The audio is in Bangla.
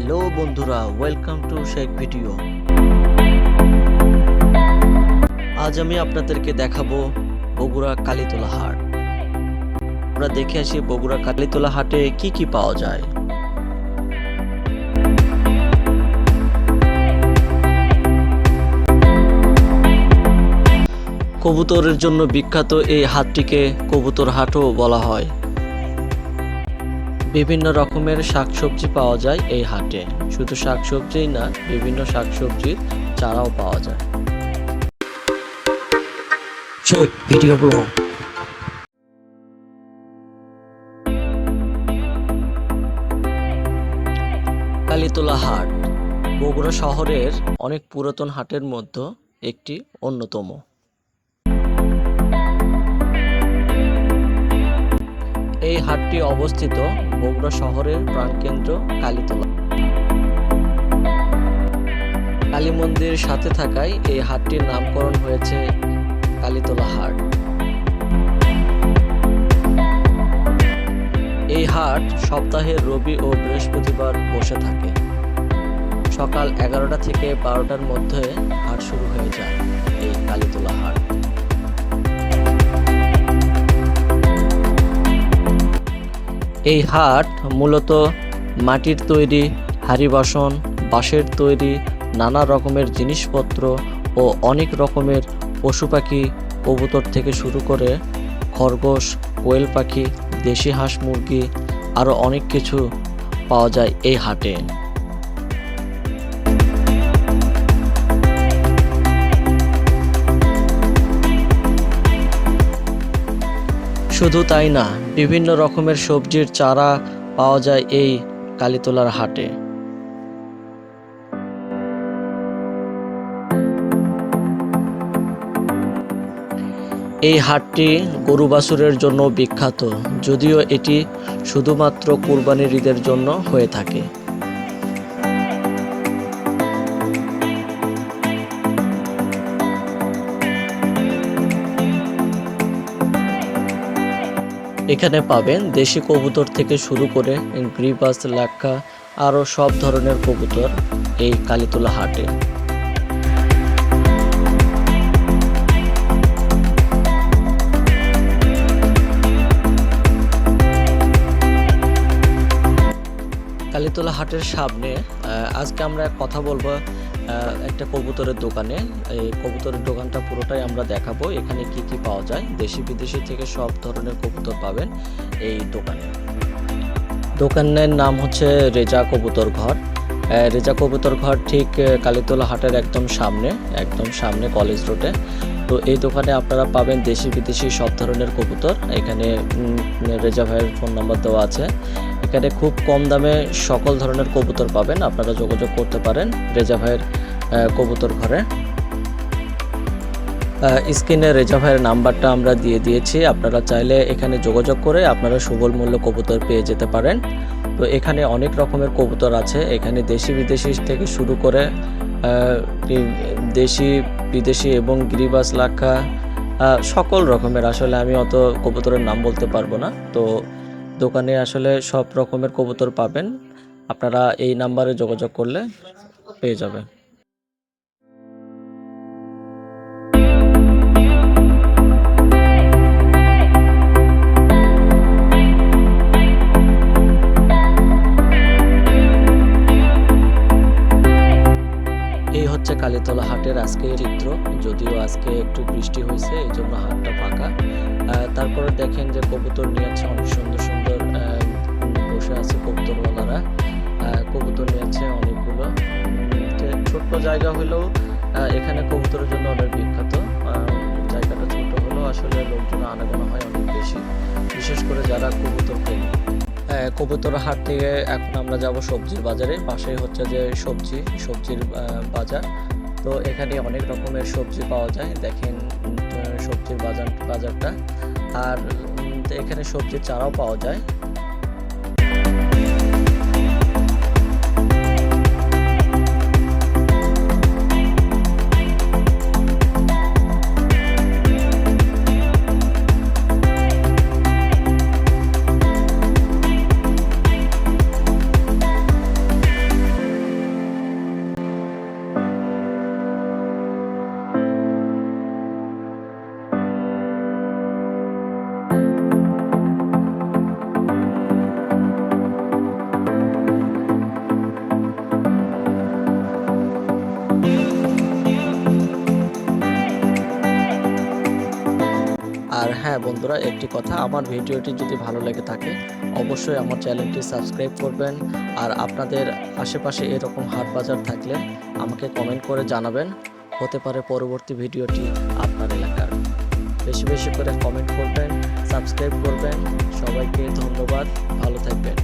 হ্যালো বন্ধুরা ওয়েলকাম টু শেখ ভিডিও আজ আমি আপনাদেরকে দেখাবো বগুড়া কালীতলা হাট আমরা দেখে আসি বগুড়া কালীতলা হাটে কি কি পাওয়া যায়। কবুতরের জন্য বিখ্যাত এই হাটটিকে কবুতর হাটও বলা হয়। বিভিন্ন রকমের শাকসবজি পাওয়া যায় এই হাটে। শুধু শাকসবজিই না, বিভিন্ন শাকসবজির চারাও পাওয়া যায়। কালীতলা হাট, বগুড়া শহরের অনেক পুরাতন হাটের মধ্যে একটি অন্যতম। এই হাটটি অবস্থিত বগুড়া শহরের প্রাণকেন্দ্র কালীতলা। কালী মন্দিরের সাথে থাকায় এই হাটটির নামকরণ হয়েছে কালীতলা হাট। এই হাট সপ্তাহে রবি ও বৃহস্পতিবার বসে থাকে। সকাল এগারোটা থেকে বারোটার মধ্যে হাট শুরু হয়ে যায় এই কালীতলা হাট। এই হাট মূলত মাটির তৈরি, হাড়ি বাসন, বাঁশের তৈরি, নানা রকমের জিনিসপত্র ও অনেক রকমের পশু পাখি, কবুতর থেকে শুরু করে খরগোশ, কোয়েল পাখি, দেশি হাঁস মুরগি, আরও অনেক কিছু পাওয়া যায় এই হাটে। শুধু তাই না, বিভিন্ন রকমের সবজির চারা পাওয়া যায় এই কালীতলার হাটে। এই হাটটি গরু বাছুরের জন্য বিখ্যাত, যদিও এটি শুধুমাত্র কুরবানির ঈদের জন্য হয়ে থাকে। এখানে পাবেন দেশি কবুতর থেকে শুরু করে গ্রিবাস লাক্ষা আরও সব ধরনের কবুতর এই কালীতলা হাটে। কালীতলা হাটের সামনে আজকে আমরা কথা বলব একটা কবুতরের দোকানে। এই কবুতরের দোকানটা পুরোটাই আমরা দেখাবো, এখানে কি কি পাওয়া যায়। দেশি বিদেশি থেকে সব ধরনের কবুতর পাবেন এই দোকানে। দোকানের নাম হচ্ছে রেজা কবুতর ঘর। রেজা কবুতর ঘর ঠিক কালীতলা হাটের একদম সামনে একদম সামনে কলেজ রোডে। তো এই দোকানে আপনারা পাবেন দেশি বিদেশি সব ধরনের কবুতর। এখানে রেজা ভাইয়ের ফোন নাম্বার দেওয়া আছে। এখানে খুব কম দামে সকল ধরনের কবুতর পাবেন। আপনারা যোগাযোগ করতে পারেন রেজা ভাইয়ের কবুতর ঘরে। স্ক্রিনে রেজা ভাইয়ের নাম্বারটা আমরা দিয়ে দিয়েছি। আপনারা চাইলে এখানে যোগাযোগ করে আপনারা সুবল মূল্য কবুতর পেয়ে যেতে পারেন। তো এখানে অনেক রকমের কবুতর আছে। এখানে দেশি বিদেশি থেকে শুরু করে দেশি, বিদেশি এবং গিরিবাস, লাক্ষা সকল রকমের। আসলে আমি অত কবুতরের নাম বলতে পারব না। তো দোকানে আসলে সব রকমের কবুতর পাবেন। আপনারা এই নাম্বারে যোগাযোগ করলে পেয়ে যাবেন। এই হচ্ছে কালীতলা হাটের আজকে চিত্র। যদিও আজকে একটু বৃষ্টি হয়েছে, এই জন্য হাটটা ফাঁকা। তারপরে দেখেন যে কবুতর নিয়ে আছে অনেক সুন্দর সুন্দর বসে আছে কবুতরওয়ালারা। কবুতর নিয়ে আছে অনেকগুলো ছোট্ট জায়গা হলেও এখানে কবুতরের জন্য অনেক বিখ্যাত। জায়গাটা ছোট হলেও আসলে লোকজন আনাগোনা হয় অনেক বেশি। বিশেষ করে যারা কবুতর প্রেমী কবুতর হাট থেকে এখন আমরা যাব সবজির বাজারে। পাশেই হচ্ছে যে সবজি, সবজির বাজার। তো এখানে অনেক রকমের সবজি পাওয়া যায়। দেখেন সবজির বাজার, বাজারটা। আর তো এখানে সবজির চারাও পাওয়া যায়। হ্যাঁ বন্ধুরা, একটি কথা, আমার ভিডিওটি যদি ভালো লেগে থাকে, অবশ্যই আমার চ্যানেলটি সাবস্ক্রাইব করবেন। আর আপনাদের আশেপাশে এরকম হাট বাজার থাকলে আমাকে কমেন্ট করে জানাবেন। হতে পারে পরবর্তী ভিডিওটি আপনার এলাকার। বেশি বেশি করে কমেন্ট করবেন, সাবস্ক্রাইব করবেন। সবাইকে ধন্যবাদ, ভালো থাকবেন।